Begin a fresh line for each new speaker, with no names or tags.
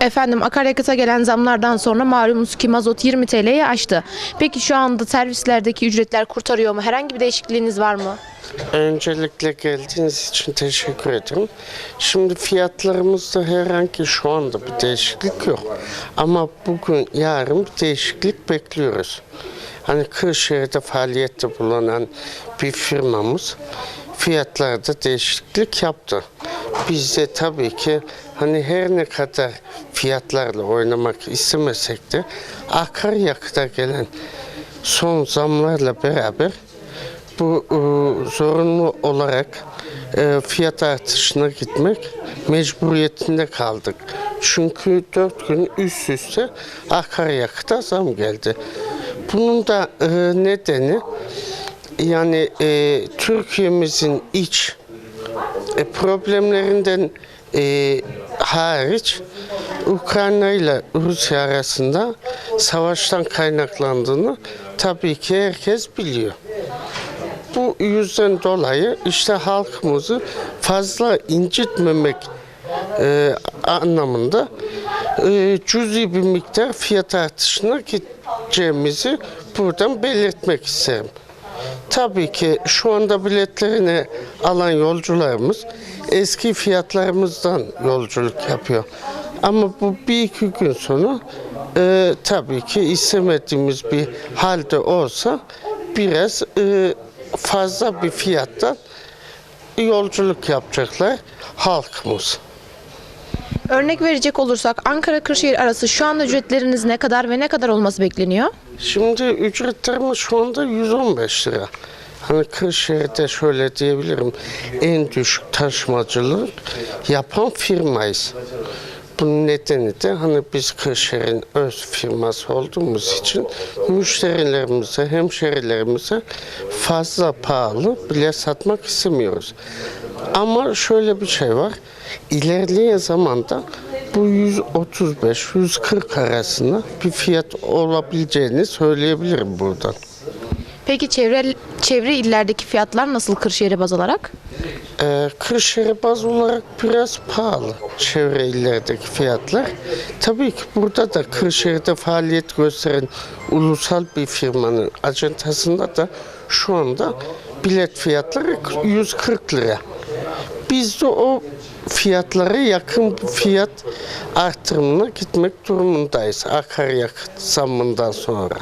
Efendim akaryakıta gelen zamlardan sonra malumunuz ki mazot 20 TL'yi aştı. Peki şu anda servislerdeki ücretler kurtarıyor mu? Herhangi bir değişikliğiniz var mı?
Öncelikle geldiğiniz için teşekkür ederim. Şimdi fiyatlarımızda herhangi şu anda bir değişiklik yok. Ama bugün, yarın bir değişiklik bekliyoruz. Hani Kırşehir'de faaliyette bulunan bir firmamız fiyatlarda değişiklik yaptı. Biz de tabii ki hani her ne kadar fiyatlarla oynamak istemesek de akaryakıta gelen son zamlarla beraber bu e, zorunlu olarak e, fiyat artışına gitmek mecburiyetinde kaldık. Çünkü dört gün üst üste akaryakıta zam geldi. Bunun da e, nedeni yani e, Türkiye'mizin iç e, problemlerinden e, hariç Ukrayna ile Rusya arasında savaştan kaynaklandığını tabii ki herkes biliyor. Bu yüzden dolayı işte halkımızı fazla incitmemek e, anlamında e, cüzi bir miktar fiyat artışına gideceğimizi buradan belirtmek isterim. Tabii ki şu anda biletlerini alan yolcularımız eski fiyatlarımızdan yolculuk yapıyor. Ama bu bir iki gün sonra e, tabii ki istemediğimiz bir halde olsa biraz e, fazla bir fiyattan yolculuk yapacaklar halkımız.
Örnek verecek olursak Ankara-Kırşehir arası şu anda ücretleriniz ne kadar ve ne kadar olması bekleniyor?
Şimdi ücretlerimiz şu anda 115 lira. Hani Kırşehir'de şöyle diyebilirim, en düşük taşımacılık yapan firmayız. Bunun nedeni de hani biz Kırşehir'in öz firması olduğumuz için müşterilerimize, hemşerilerimize fazla pahalı bile satmak istemiyoruz. Ama şöyle bir şey var, ilerleyen zamanda bu 135-140 arasında bir fiyat olabileceğini söyleyebilirim buradan.
Peki çevre çevre illerdeki fiyatlar nasıl Kırşehir'e baz alarak?
Ee, Kırşehir baz olarak biraz pahalı çevre illerdeki fiyatlar. Tabii ki burada da Kırşehir'de faaliyet gösteren ulusal bir firmanın ajantasında da şu anda bilet fiyatları 140 lira. Biz de o fiyatlara yakın fiyat artırımına gitmek durumundayız akaryakıt zammından sonra.